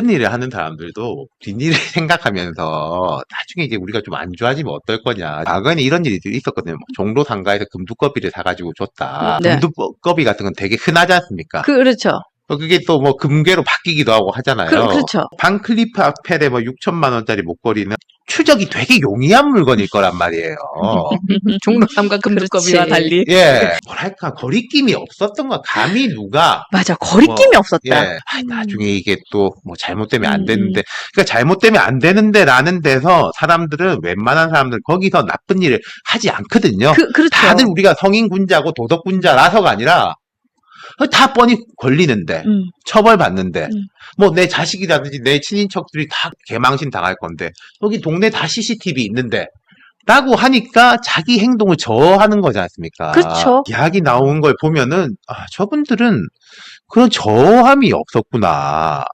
나쁜 일을 하는 사람들도 뒷일을 생각하면서 나중에 이제 우리가 좀 안 좋아지면 어떨 거냐. 과거에는 이런 일이 있었거든요. 뭐 종로 상가에서 금두꺼비를 사가지고 줬다. 네. 금두꺼비 같은 건 되게 흔하지 않습니까? 그, 그렇죠. 어, 그게 또 뭐 금괴로 바뀌기도 하고 하잖아요. 그, 그렇죠. 반클리프 앞펠에 뭐 6천만 원짜리 목걸이는 추적이 되게 용이한 물건일 거란 말이에요. 종로삼과 금두꺼비와. 달리. 예, 뭐랄까 거리낌이 없었던 거야. 감히 누가 맞아. 거리낌이 뭐, 없었다. 예, 아, 나중에 이게 또 뭐 잘못되면 안 음, 되는데, 그러니까 잘못되면 안 되는데 라는 데서 사람들은 웬만한 사람들 거기서 나쁜 일을 하지 않거든요. 그, 그렇죠. 다들 우리가 성인군자고 도덕군자라서가 아니라 다 뻔히 걸리는데 음. 처벌받는데 음. 뭐내 자식이라든지 내 친인척들이 다 개망신 당할 건데 여기 동네 다 CCTV 있는데 라고 하니까 자기 행동을 저하는 거지 않습니까? 그쵸. 이야기 나온 걸 보면은 아, 저분들은 그런 저함이 없었구나.